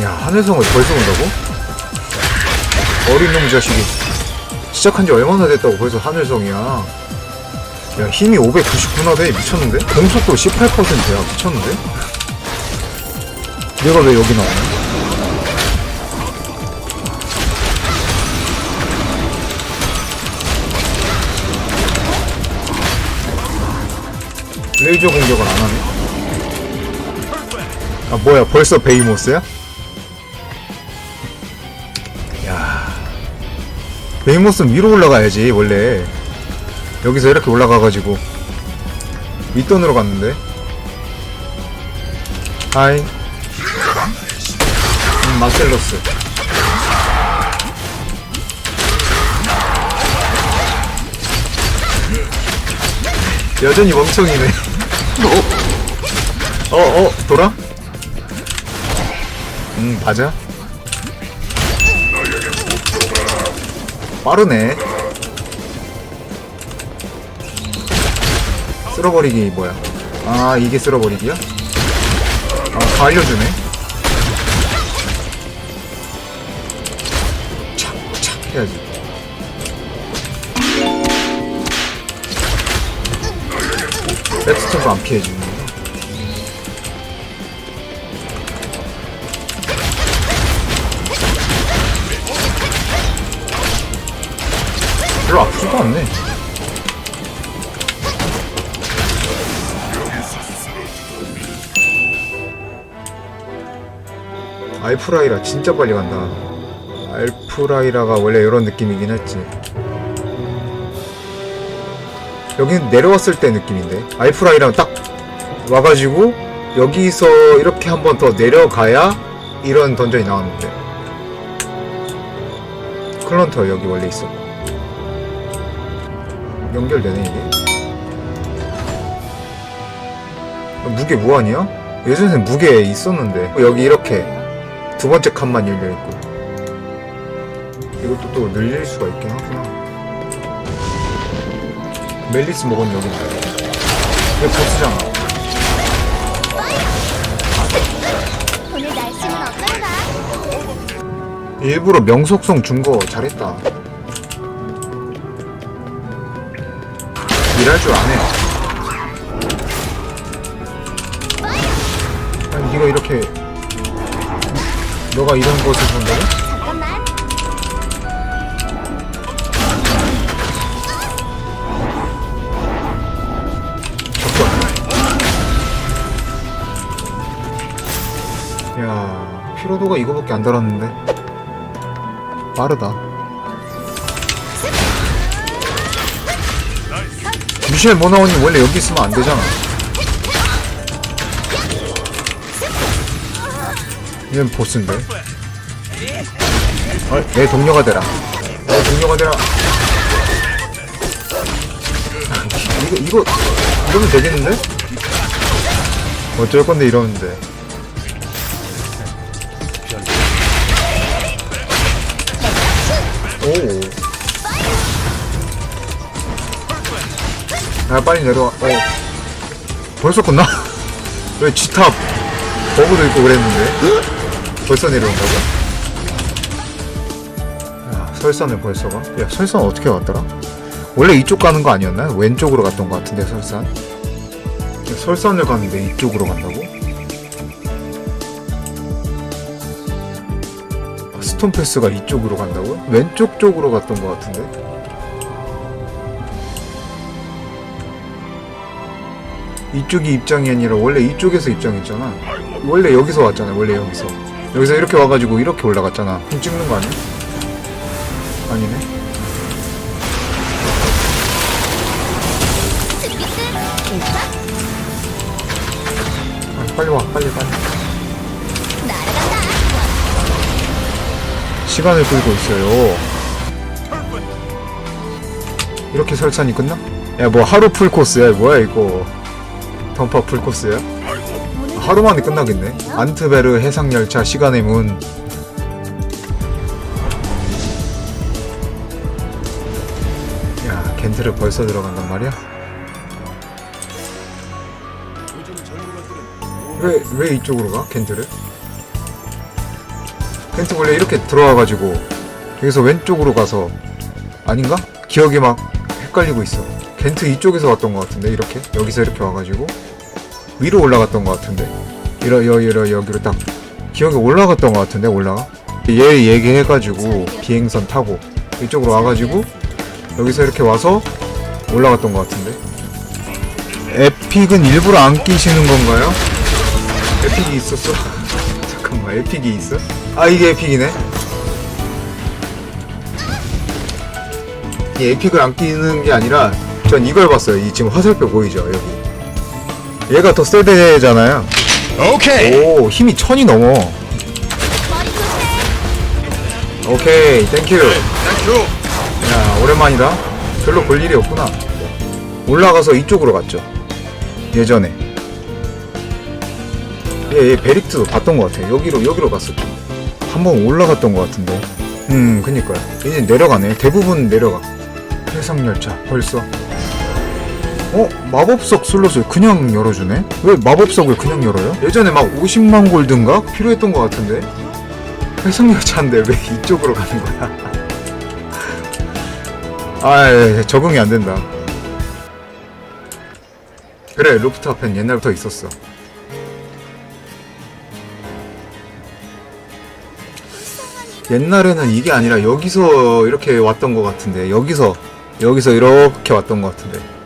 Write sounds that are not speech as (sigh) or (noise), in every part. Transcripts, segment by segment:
야 하늘성을 벌써 온다고? 어린 놈 자식이 시작한 지 얼마나 됐다고 벌써 하늘성이야 야 힘이 599나 돼 미쳤는데? 공속도 18%야 미쳤는데? 내가 왜 여기 나오냐? 레이저 공격을 안 하네? 아 뭐야 벌써 베이모스야? 베이모스는 위로 올라가야지 원래. 여기서 이렇게 올라가가지고. 윗돈으로 갔는데. 하이. 음, 마셀로스. 여전히 멍청이네. (laughs) 어, 어, 돌아? 음, 맞아. 빠르네. 쓸어버리기 뭐야? 아, 이게 쓸어버리기야? 아, 다 알려주네. 착, 착 해야지. 백스톱도 안 피해주네. 별로 아프지도 않네. 알프라이라 진짜 빨리 간다. 알프라이라가 원래 이런 느낌이긴 했지. 여기는 내려왔을 때 느낌인데. 알프라이랑 딱 와가지고 여기서 이렇게 한 번 더 내려가야 이런 던전이 나왔는데. 클런터 여기 원래 있었고. 연결되네 이게. 무게 무한이야? 예전엔 무게 있었는데. 여기 이렇게 두 번째 칸만 열려있고. 이것도 또 늘릴 수가 있긴 하구나. 멜리스 먹은 여기. 이거 보스잖아? 일부러 명속성 준 거 잘했다 일할 줄 아네 아니 네가 이렇게 너가 이런 것을 본다고? 잠깐만. 야, 피로도가 이거밖에 안 달았는데. 빠르다. 미셸 모나원이 원래 여기 있으면 안 되잖아. 얘는 보스인데. 어, 내 동료가 되라. 내 동료가 되라. 이거 이거 이러면 되겠는데? 어쩔 건데 이러는데. 야 빨리 내려와. 어. 벌써 끝나? (laughs) 왜 G탑 버그도 있고 그랬는데? 벌써 내려온다고? 야 설산을 벌써 가? 야 설산 어떻게 왔더라? 원래 이쪽 가는 거 아니었나? 왼쪽으로 갔던 거 같은데 설산? 야, 설산을 가는데 이쪽으로 간다고? 아, 스톤패스가 이쪽으로 간다고? 왼쪽 쪽으로 갔던 거 같은데? 이쪽이 입장이 아니라 원래 이쪽에서 입장했잖아. 원래 여기서 왔잖아. 원래 여기서. 여기서 이렇게 와가지고 이렇게 올라갔잖아. 그럼 찍는 거 아니야? 아니네. 아, 빨리 와. 빨리 빨리. 시간을 끌고 있어요. 이렇게 설산이 끝나? 야, 뭐 하루 풀 코스야? 뭐야 이거? 던파 풀 코스야? 하루 만에 끝나겠네. 안트베르 해상 열차 시간의 문. 야, 겐트를 벌써 들어간단 말이야? 왜, 왜 이쪽으로 가? 겐트를? 켄트 원래 이렇게 들어와가지고 여기서 왼쪽으로 가서 아닌가? 기억이 막 헷갈리고 있어 켄트 이쪽에서 왔던 것 같은데 이렇게? 여기서 이렇게 와가지고. 위로 올라갔던 것 같은데. 이러 여 이러 여기로 딱. 기억이 올라갔던 것 같은데 올라가? 얘 얘기해가지고 비행선 타고 이쪽으로 와가지고 여기서 이렇게 와서 올라갔던 것 같은데. 에픽은 일부러 안 끼시는 건가요? 에픽이 있었어? (laughs) 잠깐만 에픽이 있어? 아 이게 에픽이네. 이 에픽을 안 끼는 게 아니라 전 이걸 봤어요. 이 지금 화살표 보이죠? 여기. 얘가 더 세대잖아요. 오케이. 오 힘이 천이 넘어. 오케이 땡큐 땡큐. 야 오랜만이다. 별로 볼 일이 없구나. 올라가서 이쪽으로 갔죠. 예전에. 얘, 얘 베릭트도 봤던 것 같아. 여기로 여기로 갔었죠 한번 올라갔던 것 같은데. 음 그니까요. 이제 내려가네. 대부분 내려가. 해상열차. 벌써 어? 마법석 슬롯을 그냥 열어주네? 왜 마법석을 그냥 열어요? 예전에 막 50만 골드인가? 필요했던 것 같은데 해상열차인데 왜 (laughs) 이쪽으로 가는 거야 (laughs) 아, 예, 예, 적응이 안 된다. 그래, 루프탑엔 옛날부터 있었어. 옛날에는 이게 아니라 여기서 이렇게 왔던 것 같은데, 여기서, 여기서 이렇게 왔던 것 같은데.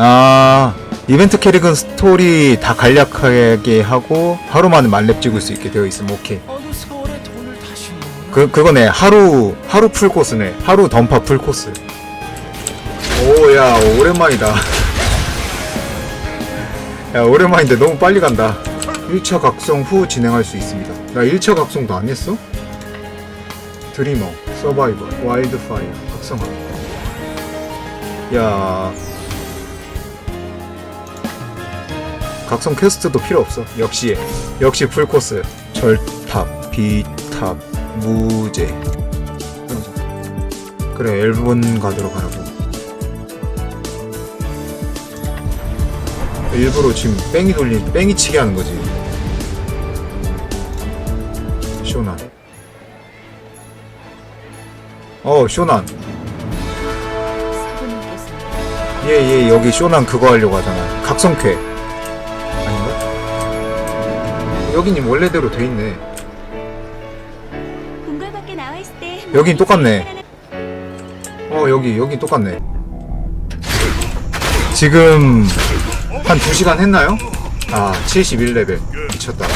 아, 이벤트 캐릭은 스토리 다 간략하게 하고, 하루 만에 만렙 찍을 수 있게 되어 있으면 오케이. 그 그거네. 하루 하루 풀 코스네. 하루 던파 풀 코스. 오야 오랜만이다. (laughs) 야 오랜만인데 너무 빨리 간다. 1차 각성 후 진행할 수 있습니다. 나 1차 각성도 안 했어? 드리머 서바이버 와일드파이어 각성하기 야 각성 퀘스트도 필요 없어. 역시 역시 풀 코스. 절탑 비탑 무제 그래 일본 가도록 하라고. 일부러 지금 뺑이 돌리 뺑이 치게 하는 거지. 쇼난. 어 쇼난. 얘얘 예, 여기 쇼난 그거 하려고 하잖아. 각성쾌 여긴 님 원래대로 돼 있네 궁궐 밖에 나와 있을 때 여긴 똑같네. 어 여기 여기 똑같네 지금 한 2시간 했나요? 아 71레벨 미쳤다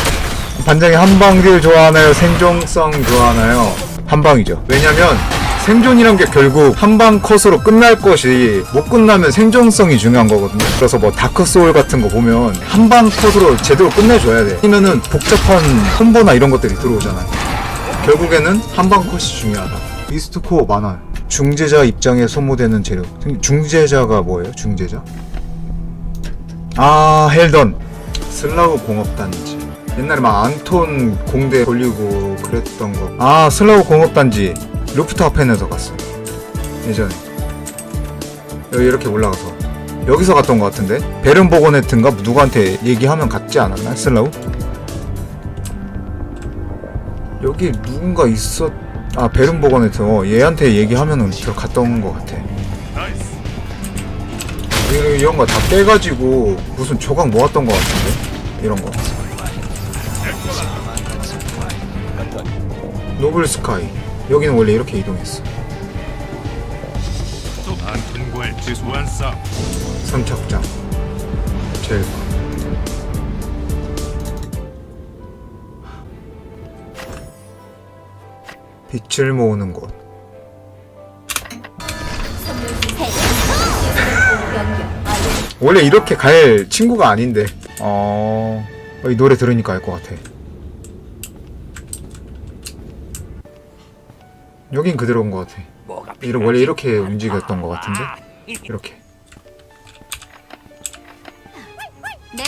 반장이 한방딜 좋아하나요? 생존성 좋아하나요? 한방이죠 왜냐면 생존이란 게 결국 한 방 컷으로 끝날 것이 못 끝나면 생존성이 중요한 거거든요 그래서 뭐 다크 소울 같은 거 보면 한 방 컷으로 제대로 끝내줘야 돼 아니면은 복잡한 콤보나 이런 것들이 들어오잖아요 결국에는 한 방 컷이 중요하다. 미스트코어 많아요. 중재자 입장에 소모되는 재료. 중재자가 뭐예요? 중재자? 아 헬던. 슬라우 공업단지. 옛날에 막 안톤 공대 돌리고 그랬던 거. 아 슬라우 공업단지. 루프트하펜에서 갔어요. 예전에. 여기 이렇게 올라가서. 여기서 갔던 것 같은데? 베른보거네트인가 누구한테 얘기하면 갔지 않았나? 슬라우? 여기 누군가 있었 아 베른보건에서 어, 얘한테 얘기하면은 들어갔던 것 같아 이런 거 다 깨가지고 무슨 조각 모았던 것 같은데 이런 거 노블 스카이 여기는 원래 이렇게 이동했어 또 안톤과의 지수한 싸움. 선착장 제일 빛을 모으는 곳 원래 이렇게 갈 친구가 아닌데. 어, 어, 이 노래 들으니까 알 것 같아. 여긴 그대로인 것 같아. 이러, 원래 이렇게 움직였던 것 같은데? 이렇게. 내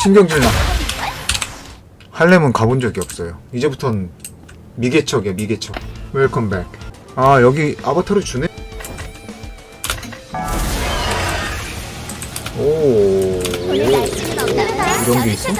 신경질나. 할렘은 가본 적이 없어요. 이제부턴 미개척이야, 미개척. 웰컴 백. 아, 여기 아바타를 주네? 오. 이런 게 있어?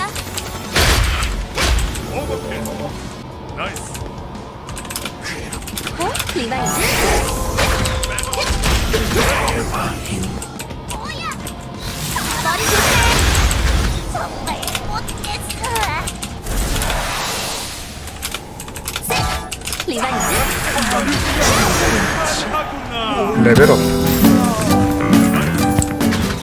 레벨업